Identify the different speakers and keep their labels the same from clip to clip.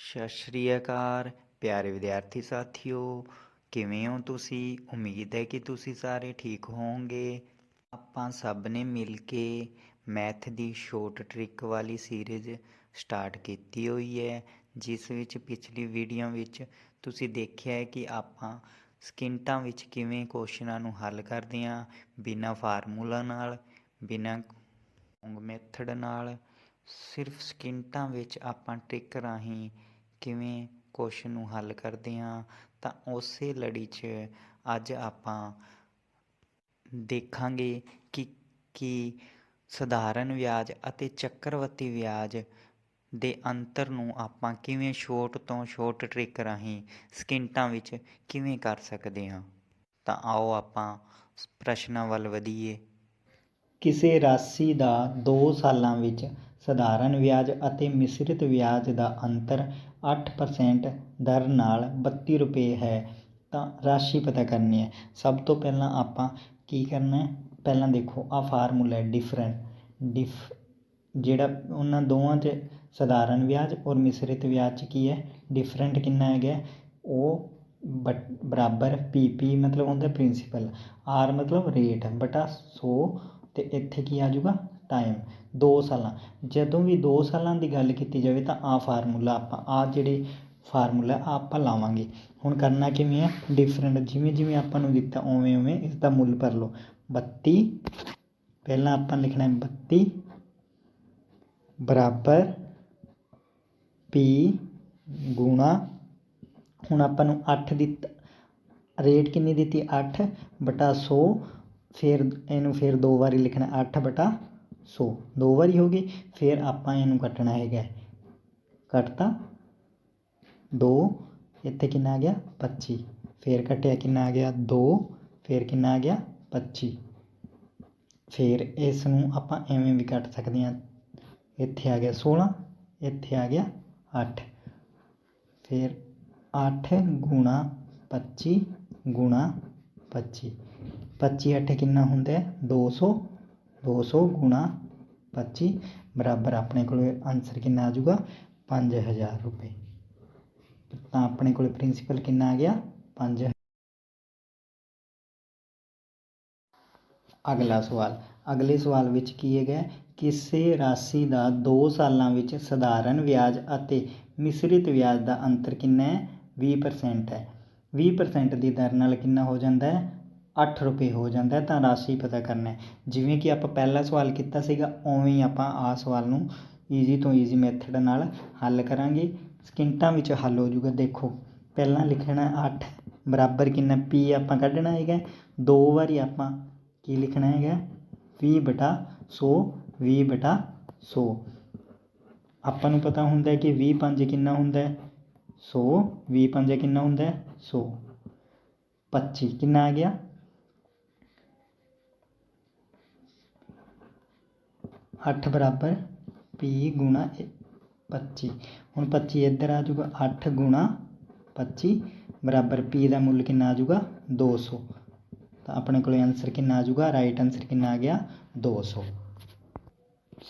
Speaker 1: ਸਤਿ ਸ਼੍ਰੀ ਅਕਾਲ, ਪਿਆਰੇ ਵਿਦਿਆਰਥੀ ਸਾਥੀਓ। ਕਿਵੇਂ ਹੋ ਤੁਸੀਂ? ਉਮੀਦ ਹੈ ਕਿ ਤੁਸੀਂ ਸਾਰੇ ਠੀਕ ਹੋਵੋਗੇ। ਆਪਾਂ ਸਭ ਨੇ ਮਿਲ ਕੇ ਮੈਥ ਦੀ ਸ਼ੋਰਟ ਟ੍ਰਿਕ ਵਾਲੀ ਸੀਰੀਜ਼ ਸਟਾਰਟ ਕੀਤੀ ਹੋਈ ਹੈ, ਜਿਸ ਵਿੱਚ ਪਿਛਲੀ ਵੀਡੀਓ ਵਿੱਚ ਤੁਸੀਂ ਦੇਖਿਆ ਹੈ ਕਿ ਆਪਾਂ ਸਕਿੰਟਾਂ ਵਿੱਚ ਕਿਵੇਂ ਕੁਐਸਚਨਾਂ ਨੂੰ ਹੱਲ ਕਰਦੇ ਹਾਂ, ਬਿਨਾਂ ਫਾਰਮੂਲਾ ਨਾਲ, ਬਿਨਾਂ ਮੈਥਡ ਨਾਲ। ਸਿਰਫ ਸਕਿੰਟਾਂ ਵਿੱਚ ਆਪਾਂ ਟ੍ਰਿਕ ਰਾਹੀਂ ਕਿਵੇਂ ਕੁਐਸਚਨ ਨੂੰ ਹੱਲ ਕਰਦੇ ਹਾਂ, ਤਾਂ ਉਸੇ ਲੜੀ 'ਚ ਅੱਜ ਆਪਾਂ ਦੇਖਾਂਗੇ ਕਿ, ਕੀ ਸਧਾਰਨ ਵਿਆਜ ਅਤੇ ਚੱਕਰਵਰਤੀ ਵਿਆਜ ਦੇ ਅੰਤਰ ਨੂੰ ਆਪਾਂ ਕਿਵੇਂ ਛੋਟ ਤੋਂ ਛੋਟ ਟ੍ਰਿਕ ਰਾਹੀਂ ਸਕਿੰਟਾਂ ਵਿੱਚ ਕਿਵੇਂ ਕਰ ਸਕਦੇ ਹਾਂ। ਤਾਂ ਆਓ ਆਪਾਂ ਪ੍ਰਸ਼ਨਾਂ ਵੱਲ ਵਧੀਏ।
Speaker 2: ਕਿਸੇ ਰਾਸ਼ੀ ਦਾ 2 ਸਾਲਾਂ ਵਿੱਚ ਸਧਾਰਨ ਵਿਆਜ ਅਤੇ ਮਿਸ਼ਰਿਤ ਵਿਆਜ ਦਾ ਅੰਤਰ ਅੱਠ ਪਰਸੈਂਟ ਦਰ ਨਾਲ 32 ਰੁਪਏ ਹੈ, ਤਾਂ ਰਾਸ਼ੀ ਪਤਾ ਕਰਨੀ ਹੈ। ਸਭ ਤੋਂ ਪਹਿਲਾਂ ਆਪਾਂ ਕੀ ਕਰਨਾ ਪਹਿਲਾਂ ਦੇਖੋ ਆਹ ਫਾਰਮੂਲਾ ਡਿਫਰੈਂਟ ਡਿਫ ਜਿਹੜਾ ਉਹਨਾਂ ਦੋਵਾਂ 'ਚ ਸਧਾਰਨ ਵਿਆਜ ਔਰ ਮਿਸ਼ਰਿਤ ਵਿਆਜ 'ਚ ਕੀ ਹੈ? ਡਿਫਰੈਂਟ ਕਿੰਨਾ ਹੈਗਾ ਉਹ ਬਟ ਬਰਾਬਰ ਪੀ ਮਤਲਬ ਹੁੰਦਾ ਪ੍ਰਿੰਸੀਪਲ ਆਰ ਮਤਲਬ ਰੇਟ ਬਟਾ 100 ਤੇ ਇੱਥੇ ਕੀ ਆ ਜਾਊਗਾ? ਟਾਈਮ 2 ਸਾਲਾਂ। ਜਦੋਂ ਵੀ 2 ਸਾਲਾਂ ਦੀ ਗੱਲ ਕੀਤੀ ਜਾਵੇ ਤਾਂ ਆਹ ਫਾਰਮੂਲਾ ਆਪਾਂ, ਆਹ ਜਿਹੜੇ ਫਾਰਮੂਲਾ ਆ ਆਪਾਂ ਲਾਵਾਂਗੇ। ਹੁਣ ਕਰਨਾ ਕਿਵੇਂ ਹੈ ਡਿਫਰੈਂਟ ਜਿਵੇਂ ਜਿਵੇਂ ਆਪਾਂ ਨੂੰ ਦਿੱਤਾ, ਉਵੇਂ ਉਵੇਂ ਇਸ ਦਾ ਮੁੱਲ ਭਰ ਲਓ। 32 ਪਹਿਲਾਂ ਆਪਾਂ ਲਿਖਣਾ ਹੈ 32 ਬਰਾਬਰ ਪੀ ਗੁਣਾ, ਹੁਣ ਆਪਾਂ ਨੂੰ 8 ਦਿੱਤਾ। ਰੇਟ ਕਿੰਨੀ ਦਿੱਤੀ? 8 ਬਟਾ 100 ਫਿਰ ਇਹਨੂੰ ਫਿਰ ਦੋ ਵਾਰੀ ਲਿਖਣਾ 8 ਬਟਾ 100 ਦੋ ਵਾਰੀ ਹੋ ਗਈ, ਫਿਰ ਆਪਾਂ ਇਹਨੂੰ ਕੱਟਣਾ ਹੈਗਾ। ਕੱਟਤਾ। 2 ਇੱਥੇ ਕਿੰਨਾ ਆ ਗਿਆ? 25 ਫਿਰ ਕੱਟਿਆ ਕਿੰਨਾ ਆ ਗਿਆ? 2 ਫਿਰ ਕਿੰਨਾ ਆ ਗਿਆ? 25 ਫਿਰ ਇਸ ਨੂੰ ਆਪਾਂ ਐਵੇਂ ਵੀ ਕੱਟ ਸਕਦੇ ਹਾਂ। ਇੱਥੇ ਆ ਗਿਆ 16 ਇੱਥੇ ਆ ਗਿਆ 8 ਫਿਰ 8 ਗੁਣਾ 25 ਗੁਣਾ 25 25 8 ਕਿੰਨਾ ਹੁੰਦਾ ਹੈ? 200 ਦੋ ਸੌ ਗੁਣਾ 25 ਬਰਾਬਰ ਆਪਣੇ ਕੋਲ ਆਨਸਰ ਕਿੰਨਾ ਆ ਜਾਊਗਾ? 5000 ਰੁਪਏ। ਤਾਂ ਆਪਣੇ ਕੋਲ ਪ੍ਰਿੰਸੀਪਲ ਕਿੰਨਾ ਆ ਗਿਆ? 5 ਅਗਲਾ ਸਵਾਲ। ਅਗਲੇ ਸਵਾਲ ਵਿੱਚ ਕੀ ਹੈਗਾ? ਕਿਸੇ ਰਾਸ਼ੀ ਦਾ 2 ਸਾਲਾਂ ਵਿੱਚ ਸਧਾਰਨ ਵਿਆਜ ਅਤੇ ਮਿਸ਼ਰਿਤ ਵਿਆਜ ਦਾ ਅੰਤਰ ਕਿੰਨਾ ਹੈ? 20% ਹੈ। 20% ਦੀ ਦਰ ਨਾਲ ਕਿੰਨਾ ਹੋ ਜਾਂਦਾ ਹੈ? 8 ਰੁਪਏ ਹੋ ਜਾਂਦਾ ਹੈ, ਤਾਂ ਰਾਸ਼ੀ ਪਤਾ ਕਰਨਾ ਹੈ। ਜਿਵੇਂ ਕਿ ਆਪਾਂ ਪਹਿਲਾ ਸਵਾਲ ਕੀਤਾ ਸੀਗਾ, ਉਵੇਂ ਹੀ ਆਪਾਂ ਆ ਸਵਾਲ ਨੂੰ ਈਜ਼ੀ ਤੋਂ ਈਜ਼ੀ ਮੈਥਡ ਨਾਲ ਹੱਲ ਕਰਾਂਗੇ। ਸਕਿੰਟਾਂ ਵਿੱਚ ਹੱਲ ਹੋ ਜਾਊਗਾ। ਦੇਖੋ, ਪਹਿਲਾਂ ਲਿਖਣਾ 8 ਬਰਾਬਰ ਕਿੰਨਾ p ਆਪਾਂ ਕੱਢਣਾ ਹੈਗਾ ਦੋ ਵਾਰੀ ਆਪਾਂ ਕੀ ਲਿਖਣਾ ਹੈਗਾ 20 ਬਟਾ 100 20 ਬਟਾ 100 ਆਪਾਂ ਨੂੰ ਪਤਾ ਹੁੰਦਾ ਹੈ ਕਿ 20 ਪੰਜ ਕਿੰਨਾ ਹੁੰਦਾ ਹੈ? 100 20 ਪੰਜ ਕਿੰਨਾ ਹੁੰਦਾ ਹੈ? 100 25 ਕਿੰਨਾ ਆ ਗਿਆ? ਅੱਠ ਬਰਾਬਰ ਪੀ ਗੁਣਾ 25 ਹੁਣ 25 ਇੱਧਰ ਆ ਜਾਊਗਾ 8 ਗੁਣਾ 25 ਬਰਾਬਰ ਪੀ ਦਾ ਮੁੱਲ ਕਿੰਨਾ ਆ ਜਾਊਗਾ? 200 ਤਾਂ ਆਪਣੇ ਕੋਲ ਆਨਸਰ ਕਿੰਨਾ ਆ ਜਾਊਗਾ? ਰਾਈਟ ਆਨਸਰ ਕਿੰਨਾ ਆ ਗਿਆ? 200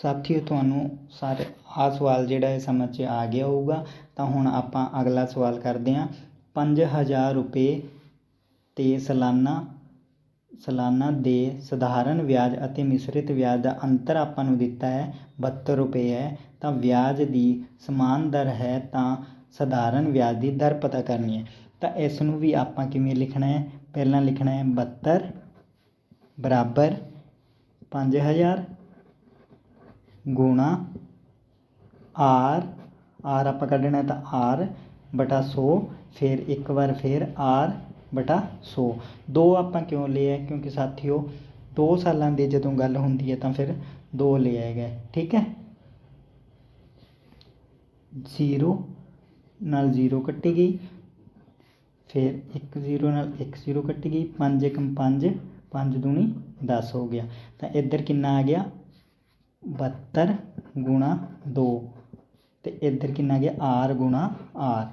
Speaker 2: ਸਾਥੀਓ, ਤੁਹਾਨੂੰ ਸਾਰੇ ਆ ਸਵਾਲ ਜਿਹੜਾ ਹੈ ਸਮਝ 'ਚ ਆ ਗਿਆ ਹੋਊਗਾ। ਤਾਂ ਹੁਣ ਆਪਾਂ ਅਗਲਾ ਸਵਾਲ ਕਰਦੇ ਹਾਂ। 5000 ਰੁਪਏ ਤੇ ਸਾਲਾਨਾ ਸਾਲਾਨਾ ਦੇ ਸਧਾਰਨ ਵਿਆਜ ਅਤੇ ਮਿਸ਼ਰਿਤ ਵਿਆਜ ਦਾ ਅੰਤਰ ਆਪਾਂ ਨੂੰ ਦਿੱਤਾ ਹੈ 72 ਰੁਪਏ ਹੈ, ਤਾਂ ਵਿਆਜ ਦੀ ਸਮਾਨ ਦਰ ਹੈ ਤਾਂ ਸਧਾਰਨ ਵਿਆਜ ਦੀ ਦਰ ਪਤਾ ਕਰਨੀ ਹੈ। ਤਾਂ ਇਸ ਨੂੰ ਵੀ ਆਪਾਂ ਕਿਵੇਂ ਲਿਖਣਾ ਹੈ? ਪਹਿਲਾਂ ਲਿਖਣਾ ਹੈ 72 ਬਰਾਬਰ 5000 ਗੁਣਾ ਆਰ ਆਰ ਆਪਾਂ ਕੱਢਣਾ ਤਾਂ ਆਰ ਬਟਾ 100 ਫਿਰ ਇੱਕ ਵਾਰ ਫਿਰ ਆਰ ਬਟਾ 100 ਦੋ ਆਪਾਂ ਕਿਉਂ ਲਿਆ ਕਿਉਂਕਿ ਸਾਥੀਓ 2 ਸਾਲਾਂ ਦੀ ਜਦੋਂ ਗੱਲ ਹੁੰਦੀ ਹੈ ਤਾਂ ਫਿਰ 2 ਲਿਆ ਗਿਆ ਠੀਕ ਹੈ? 0 ਨਾਲ 0 ਕੱਟੀ ਗਈ। ਫਿਰ 1 0 ਨਾਲ 1 0 ਕੱਟੀ ਗਈ। 5 1 5 5 ਦੂਣੀ 10 ਹੋ ਗਿਆ। ਤਾਂ ਇੱਧਰ ਕਿੰਨਾ ਆ ਗਿਆ? 72 ਗੁਣਾ 2 ਤੇ ਇੱਧਰ ਕਿੰਨਾ ਆ ਗਿਆ? r ਗੁਣਾ r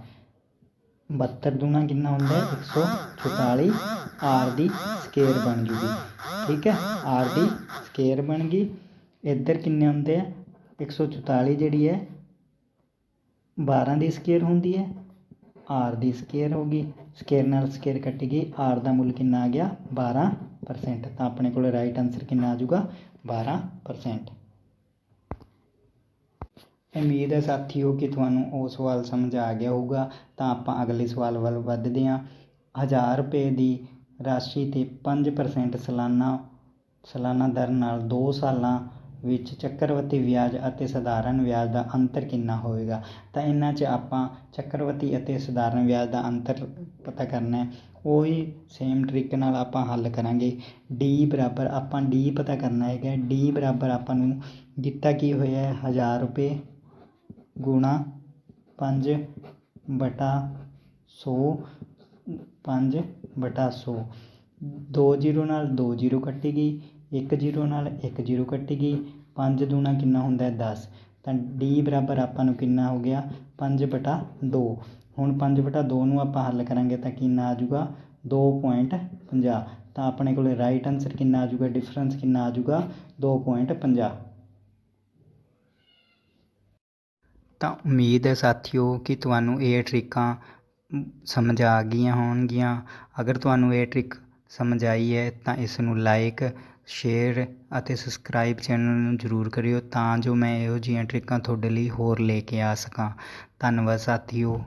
Speaker 2: 72 ਦੂਣਾ ਕਿੰਨਾ ਹੁੰਦਾ ਹੈ? 144 ਆਰ ਦੀ ਸਕੇਅਰ ਬਣ ਜੂਗੀ। ਠੀਕ ਹੈ? ਆਰ ਦੀ ਸਕੇਅਰ ਬਣ ਗਈ। ਇੱਧਰ ਕਿੰਨੇ ਹੁੰਦੇ ਆ? 144 ਜਿਹੜੀ ਹੈ 12 ਦੀ ਸਕੇਅਰ ਹੁੰਦੀ ਹੈ। ਆਰ ਦੀ ਸਕੇਅਰ ਹੋ ਗਈ। ਸਕੇਅਰ ਨਾਲ ਸਕੇਅਰ ਕੱਟ ਗਈ। ਆਰ ਦਾ ਮੁੱਲ ਕਿੰਨਾ ਆ ਗਿਆ? 12% ਤਾਂ ਆਪਣੇ ਕੋਲ ਰਾਈਟ ਆਨਸਰ ਕਿੰਨਾ ਆ ਜਾਊਗਾ? 12% ਉਮੀਦ ਹੈ ਸਾਥੀਓ ਕਿ ਤੁਹਾਨੂੰ ਉਹ ਸਵਾਲ ਸਮਝ ਆ ਗਿਆ ਹੋਊਗਾ। ਤਾਂ ਆਪਾਂ ਅਗਲੇ ਸਵਾਲ ਵੱਲ ਵੱਧਦੇ ਹਾਂ। 1000 ਰੁਪਏ ਦੀ ਰਾਸ਼ੀ ਤੇ 5% ਸਾਲਾਨਾ ਸਾਲਾਨਾ ਦਰ ਨਾਲ 2 ਸਾਲਾਂ ਵਿੱਚ ਚੱਕਰਵਰਤੀ ਵਿਆਜ ਅਤੇ ਸਧਾਰਨ ਵਿਆਜ ਦਾ ਅੰਤਰ ਕਿੰਨਾ ਹੋਵੇਗਾ? ਤਾਂ ਇਹਨਾਂ 'ਚ ਆਪਾਂ ਚੱਕਰਵਰਤੀ ਅਤੇ ਸਧਾਰਨ ਵਿਆਜ ਦਾ ਅੰਤਰ ਪਤਾ ਕਰਨਾ ਹੈ। ਉਹੀ ਸੇਮ ਟ੍ਰਿਕ ਨਾਲ ਆਪਾਂ ਹੱਲ ਕਰਾਂਗੇ। D ਬਰਾਬਰ ਆਪਾਂ d ਪਤਾ ਕਰਨਾ ਹੈਗਾ। D ਬਰਾਬਰ ਆਪਾਂ ਨੂੰ ਦਿੱਤਾ ਕੀ ਹੋਇਆ ਹੈ? 1000 ਰੁਪਏ ਗੁਣਾ ਪੰਜ ਬਟਾ ਸੌ, ਪੰਜ ਬਟਾ ਸੌ। ਦੋ ਜ਼ੀਰੋ ਨਾਲ ਦੋ ਜ਼ੀਰੋ ਕੱਟੀ ਗਈ, ਇੱਕ ਜ਼ੀਰੋ ਨਾਲ ਇੱਕ ਜ਼ੀਰੋ ਕੱਟੀ ਗਈ, ਪੰਜ ਦੂਣਾ ਕਿੰਨਾ ਹੁੰਦਾ ਦਸ। ਤਾਂ ਡੀ ਬਰਾਬਰ ਆਪਾਂ ਨੂੰ ਕਿੰਨਾ ਹੋ ਗਿਆ? ਪੰਜ ਬਟਾ ਦੋ। ਹੁਣ ਪੰਜ ਬਟਾ ਦੋ ਨੂੰ ਆਪਾਂ ਹੱਲ ਕਰਾਂਗੇ ਤਾਂ ਕਿੰਨਾ ਆ ਜਾਊਗਾ? 2.50 ਤਾਂ ਆਪਣੇ ਕੋਲ ਰਾਈਟ ਆਨਸਰ ਕਿੰਨਾ ਆ ਜਾਊਗਾ? ਡਿਫਰੈਂਸ ਕਿੰਨਾ ਆ ਜਾਊਗਾ? 2.50
Speaker 1: ਤਾਂ ਉਮੀਦ ਹੈ ਸਾਥੀਓ ਕਿ ਤੁਹਾਨੂੰ ਇਹ ਟ੍ਰਿਕਾਂ ਸਮਝ ਆ ਗਈਆਂ ਹੋਣਗੀਆਂ। ਅਗਰ ਤੁਹਾਨੂੰ ਇਹ ਟ੍ਰਿਕ ਸਮਝ ਆਈ ਹੈ ਤਾਂ ਇਸ ਨੂੰ ਲਾਈਕ, ਸ਼ੇਅਰ ਅਤੇ ਸਬਸਕ੍ਰਾਈਬ ਚੈਨਲ ਨੂੰ ਜ਼ਰੂਰ ਕਰਿਓ ਤਾਂ ਜੋ ਮੈਂ ਇਹੋ ਜਿਹੀਆਂ ਟ੍ਰਿਕਾਂ ਤੁਹਾਡੇ ਲਈ ਹੋਰ ਲੈ ਕੇ ਆ ਸਕਾਂ। ਧੰਨਵਾਦ ਸਾਥੀਓ।